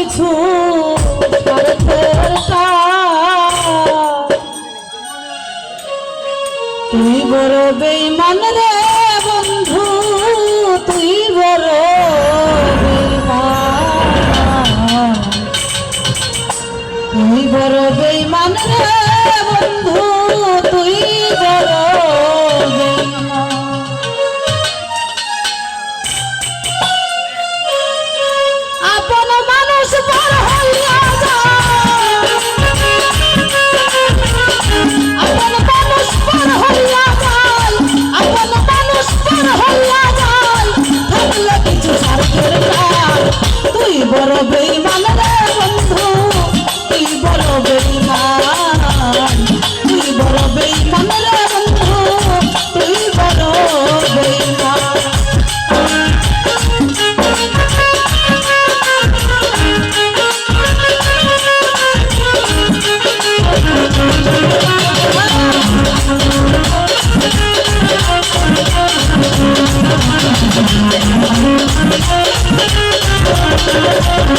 কিছু তুই বড় বেইমান রে বন্ধু, তুই বড় তুই বড় বেইমান রে বন্ধু, তুই বড় বেইমান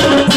Thank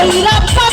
Baila, baila.